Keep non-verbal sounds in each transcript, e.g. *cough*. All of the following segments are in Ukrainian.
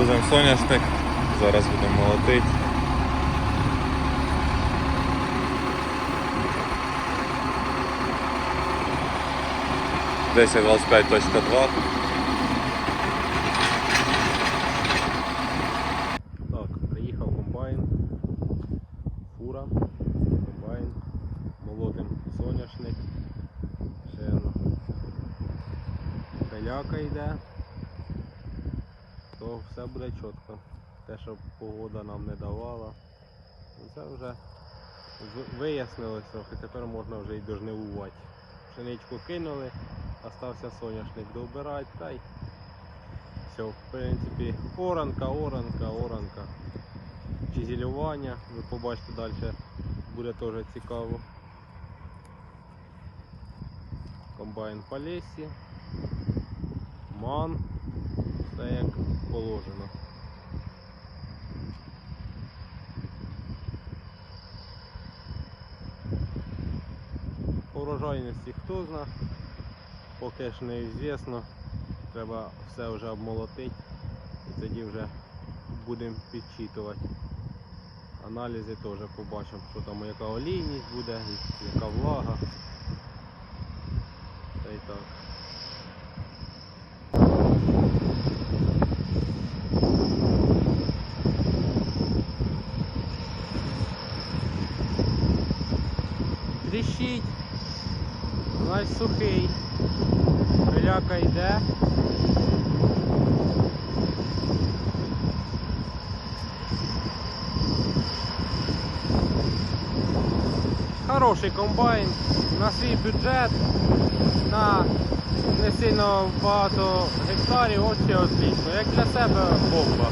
Грузимо соняшник, зараз будемо молотити. Десять двадцять точка два. Так, приїхав комбайн, фура, комбайн, молотим соняшник, ще ну, пиляка йде, все буде чітко. Те, що погода нам не давала, ну, це вже вияснилося, і тепер можна вже й дожнивувати. Пшеничку кинули, остався соняшник добирати, та й все, в принципі, оранка, оранка, оранка. Чизілювання, ви побачите далі, буде теж цікаво. Комбайн по лесі, ман, положено. По урожайності хто зна, поки ж неізвісно. Треба все вже обмолотити і тоді вже будемо підчитувати. Аналізи теж побачимо, що там яка олійність буде, яка влага. Та й так. Сухий. Пиляка йде. Хороший комбайн на свій бюджет, на не сильно багато гектарів, взагалі отлично. Як для себе бомба.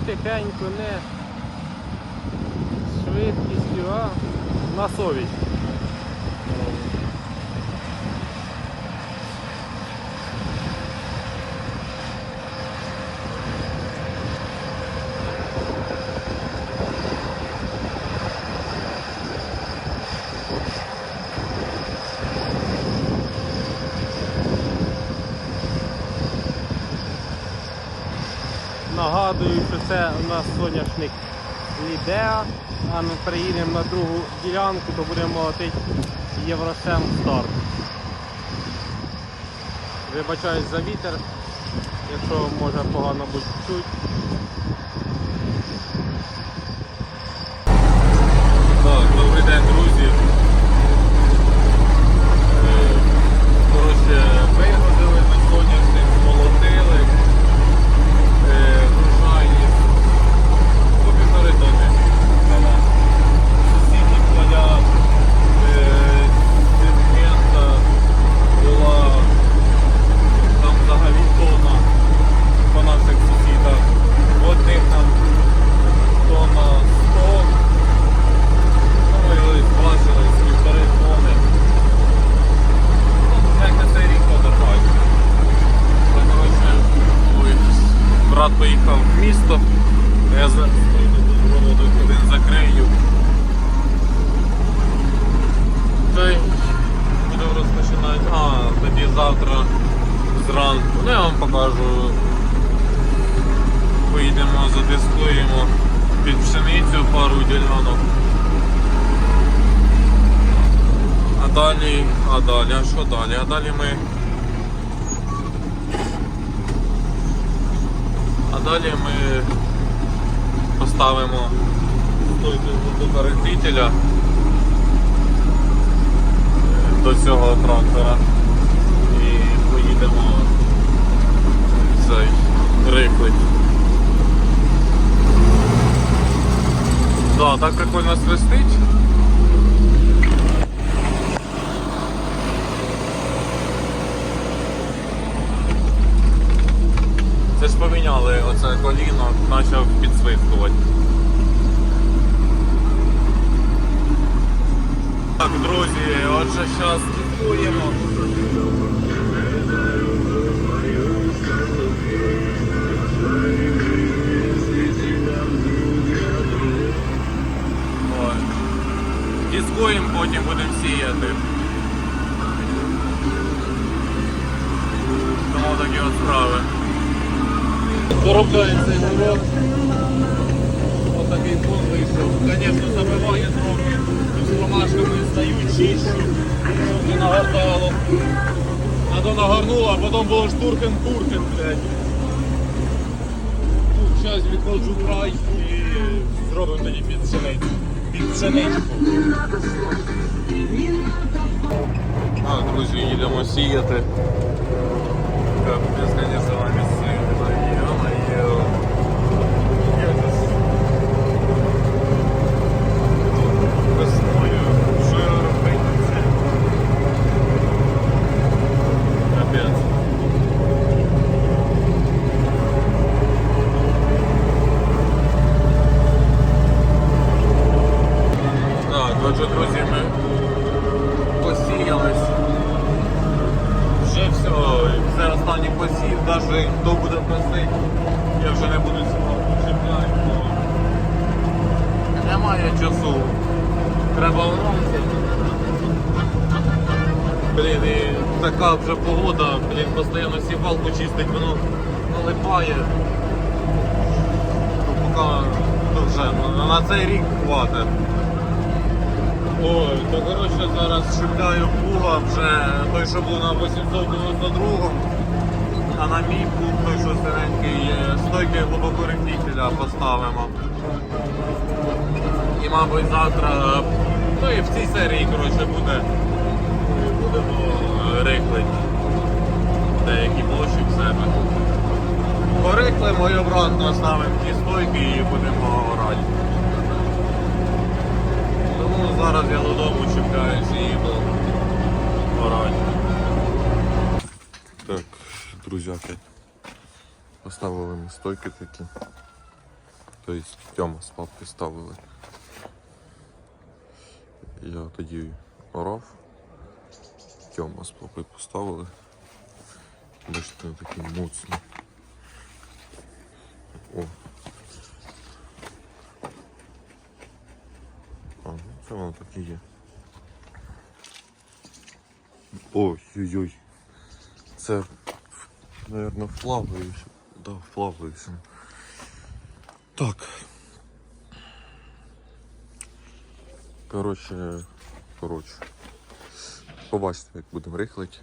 Потихеньку, не швидкістю, а на совість. Нагадую, що це у нас соняшник Лідеа, а ми приїдемо на другу ділянку, то будемо молотити Євросем старт. Вибачаюсь за вітер, якщо може погано бути чуть. Так, добрий день, друзі. Е, Коротше, вигодили на соняшник, змолотили. Е, врожайність по півтори тони. Дала. Сусідні поля е, сегмента була там взагалі тонна по наших сусідах. Одних там тонна 100. Ну, ми ось бачили з півтори тони. Ну, як на цей рік подержать. Це, коротше, ой, брат поїхав в місто. Я за проводу один закрию. Та й будемо розпочинати. А, тоді завтра зранку. Ну я вам покажу. Поїдемо, задискуємо під пшеницю пару ділянок. А далі, а далі, а що далі? А далі ми А далі ми поставимо до е, до цього трактора поїдемо цей рихлить. Да, так прикольно свистить. Це ж поміняли оце коліно, почав підсвистувати. Так, друзі, отже, зараз купуємо. Дискуємо, потім будемо сіяти. Тому такі от справи. Доробляємо цей город. Отакий фон вийшов. Звісно, забиває трохи. З ромашками стають чищу, не нагортало. А то нагорнуло, а потім було штуркен-пуркен, блядь. Тут зараз відходжу край і зробимо тоді під. Під пшеничку. А, друзі, їдемо сіяти. Капець, конечно, вами сильно. Ё-моё. Я здесь весною що я робити це. Капець. Так, отже, друзі, ми посіялись. Вже все, це останній посів, навіть хто буде просити, я вже не буду цього чіпляти, немає часу. Треба вранці. Блін, і така вже погода, блін, постійно сівалку чистить, воно налипає. То поки вже на, на цей рік хватить. Ой, то коротше зараз шукаю плуга вже той, що був на 892 а на мій плуг той, що сиренький, е, стойки глибокоректителя поставимо. І мабуть завтра, ну і в цій серії коротше, буде, будемо рихлити деякі площі в себе. Порихлимо і обратно ставимо ті стойки і будемо орати. Тому зараз я додому чіпляюся і їду орати. Так, друзяки, поставили ми стойки такі. Тобто Тьома з папки ставили. Я тоді орав. Тьома з папою поставили. Бачите, такі моцні. О. А, ну це воно так і є. Ой-ой-ой. Це, наверное, вплаваюче. Да, вплаваюче. Так. Коротше, коротше. Побачите, як будемо рихлити.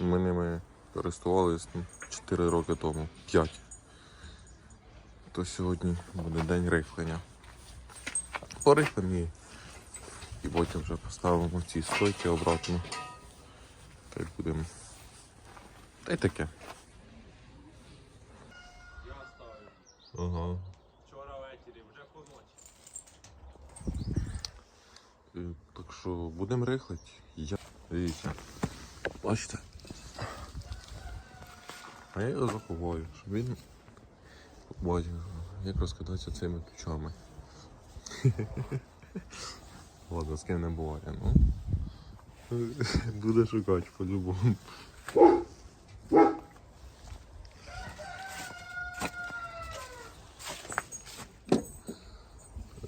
Ми ними користувалися ну, 4 роки тому, 5. То сьогодні буде день рихлення. Порихлимо її. І потім вже поставимо ці стойки обратно. Так будемо. Та й таке. Я ставлю. Ага. Вчора ввечері, вже поночі. Е, Так що будемо рихлити. Я. Дивіться. Бачите? А я його заховаю, щоб він бачив, як розкидатися цими ключами. *laughs* Ладно, з ким не буває, ну. *laughs* Буде шукати по-любому.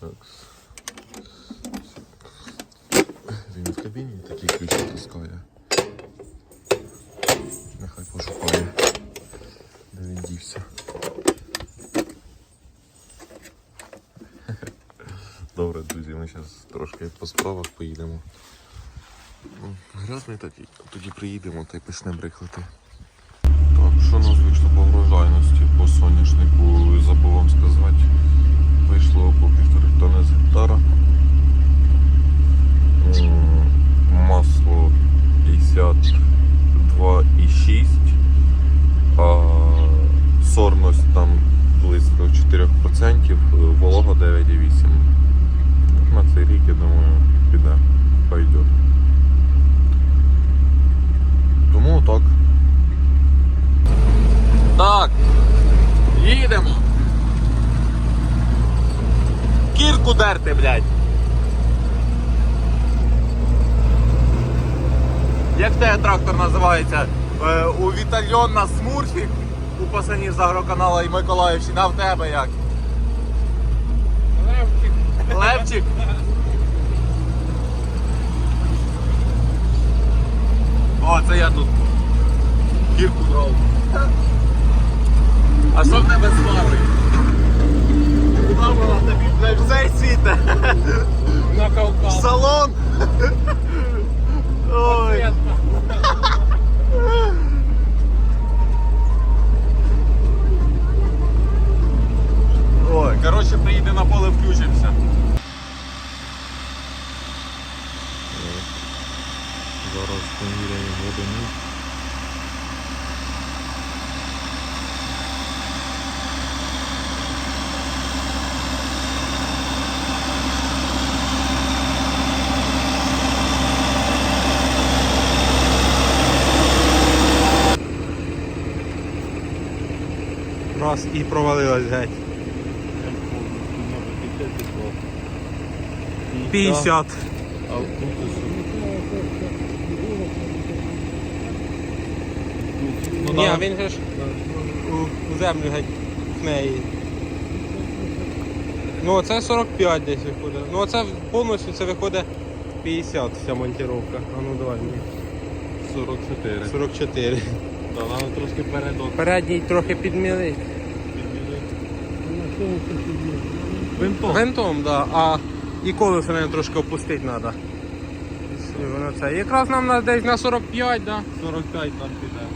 Так. Він в кабіні такі ключі таскає. Нехай пошукає, де він дівся. Добре, друзі, ми зараз трошки по справах поїдемо. Ну, Грязний тоді, тоді приїдемо та й почнемо рихлити. Так, що у нас вийшло по врожайності по соняшнику, забув вам сказати. Вийшло по півтори тонни з гектара. Масло 52,6, а сорність там близько 4%, волога 9,8. На цей рік, я думаю, піде, пойде. Тому так. Так. Їдемо. Кірку дерти, блядь. Як те трактор називається? Е, у Вітальйон на Смурфік у пасанів з агроканала і Миколаївщина в тебе як? Левчик. Левчик? О, це я тут гірку брав. А що в тебе з фарою? Куда вона тобі блядь, в світе? На Кавказ. салон? Ой. Ой, коротше, приїде на поле, включимося. Зараз поміряємо годину. Раз і провалилась геть. 50. Ну, Ні, да. він же ж у, у землю геть в неї. Ну це 45 десь виходить. Ну це повністю це виходить 50 вся монтировка. А ну давай мені. 44. 44. Да, нам трошки передок. Передній трохи підмілий. Винтом. Винтом, да. А і колесо нам трошки опустити треба. Якраз нам на десь на 45, да? 45 там піде.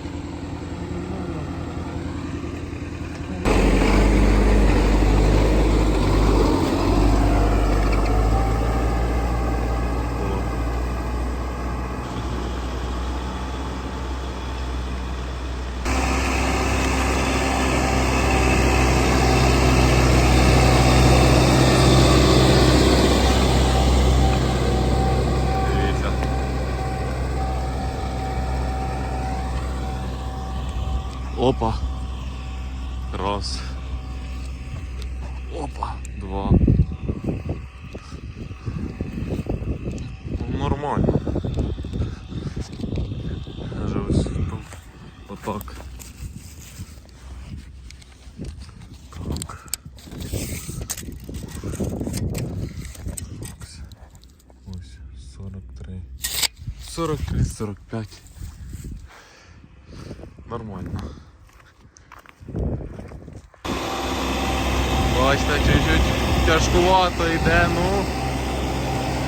Опа. Раз. Опа. Два. Ну, Нормально. Вже ось тут. Отак. Так. Ось 43. 43, 45. Нормально. Бачите, чуть-чуть тяжкувато йде, ну.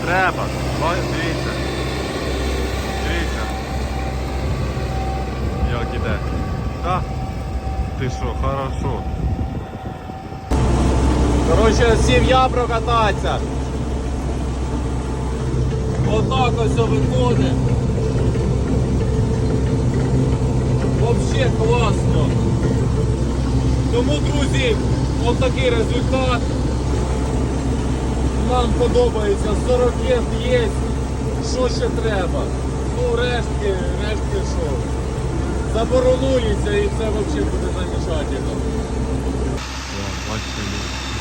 Треба. Дивіться. Дивіться. Як іде. Так. Ти що, хорошо. Коротше, сів я прокататися. Отак ось виходить. Вообще класно. Тому, друзі, от такий результат. Нам подобається, 40 є, що ще треба. Ну, рештки, рештки що. Заборонується і це взагалі буде замечательно. Бачите,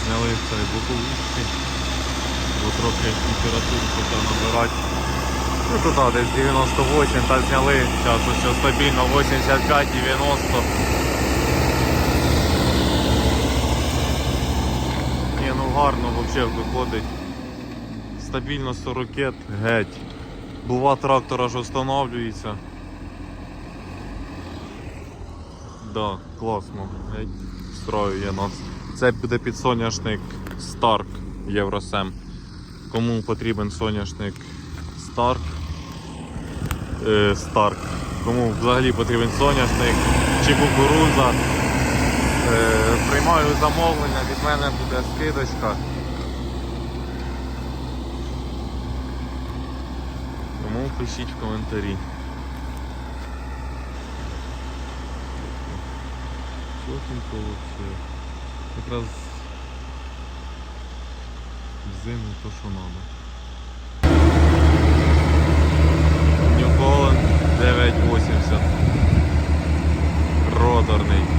зняли цей боковички, бо трохи температуру почав набирати. Ну туди десь 98 та зняли, зараз ось стабільно 85-90. Ні, ну гарно взагалі виходить. Стабільно 40 геть. Бува трактор аж встановлюється. Да, класно. Геть строює нас. Це буде під соняшник Stark Євро 7. Кому потрібен соняшник Stark, е, Stark. Кому взагалі потрібен соняшник чи кукурудза. Е, приймаю замовлення, від мене буде скидочка. Тому пишіть в коментарі. Чотенько вообще. Якраз в зиму то, що надо. New Holland 980. Роторний.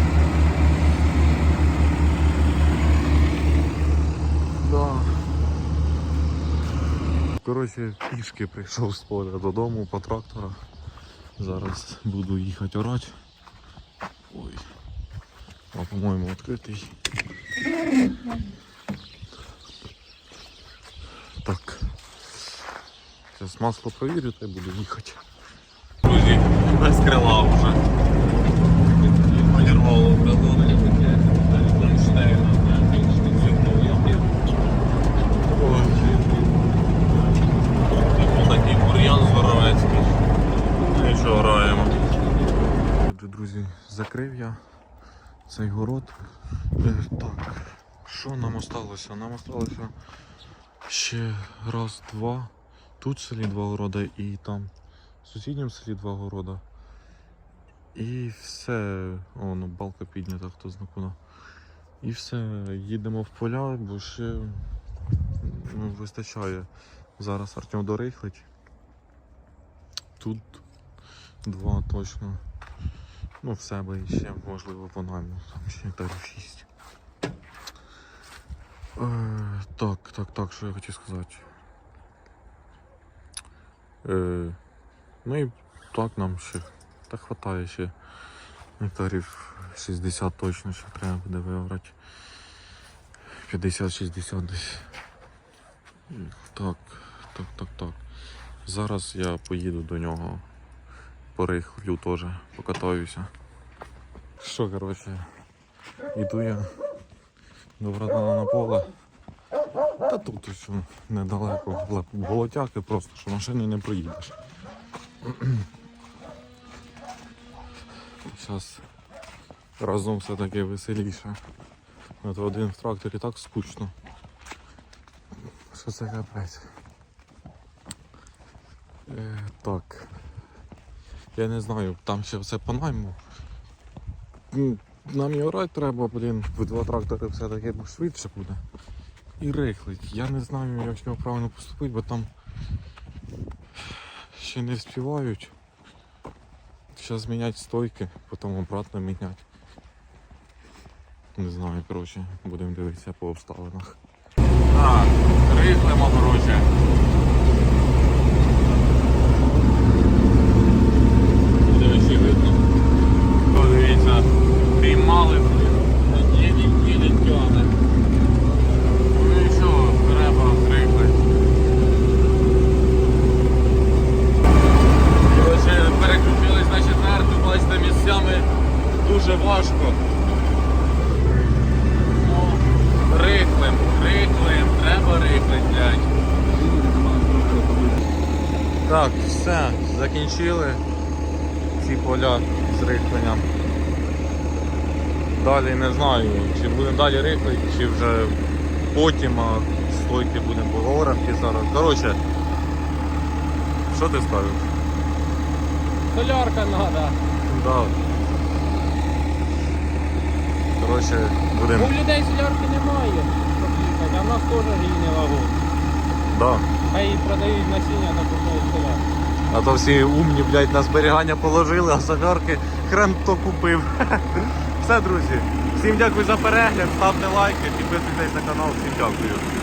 Коротше, пішки прийшов з поля додому по трактора. Зараз буду їхати орати. Ой. А по-моєму відкритий. Так. Зараз масло провірю та й буду їхати. Друзі, без крила вже. Нічого граємо. Друзі, закрив я цей город. Е, Так, що нам осталося? Нам осталося ще раз, два. Тут в селі два города і там в сусідньому селі два города. І все. О, ну балка піднята, хто зна куди. І все, їдемо в поля, бо ще ну, вистачає. Зараз Артем дорихлить. Тут два точно. Ну, в себе ще, можливо, по найму. Там ще гектарів 6. Е, так, так, так, що я хотів сказати. Е, ну і так нам ще. Та хватає ще гектарів 60 точно ще треба буде вибрати. 50-60 десь. Так, так, так, так. Зараз я поїду до нього. Порихлю теж, покатаюся. Що, коротше, іду я до братана на поле. Та тут ось недалеко болотяки просто, що машини не проїдеш. Зараз разом все таки веселіше. То один в тракторі так скучно. Що це капець? Е, так. Я не знаю, там ще все по найму. Нам і орати треба, блін, в два трактори все-таки швидше буде. І рихлить. Я не знаю, як з нього правильно поступити, бо там ще не вспівають. Зараз міняти стойки, потім обратно міняти. Не знаю, коротше, будемо дивитися по обставинах. Так, рихлимо, коротше. Дивіться, видно. Подивіться, піймали, блін. Їдіть, їдіть, тяне. Ну і що, треба рихлити. Коротше, переключились на четверту, бачите, місцями дуже важко. Ну, рихлим, рихлим, треба рихлить, блядь. Так, все, закінчили ці поля з рихленням. Далі не знаю, чи будемо далі рихлити, чи вже потім а стойки будемо поговоримо зараз. Коротше, що ти скажеш? Солярка треба. Да. Коротше, будемо. в людей солярки немає. А в нас теж грійний вагон. Да. Хай продають насіння на купують солярку. А то всі умні, блядь, на зберігання положили, а солярки хрен хто купив. Все, друзі. Всім дякую за перегляд, ставте лайки, підписуйтесь на канал, всім дякую.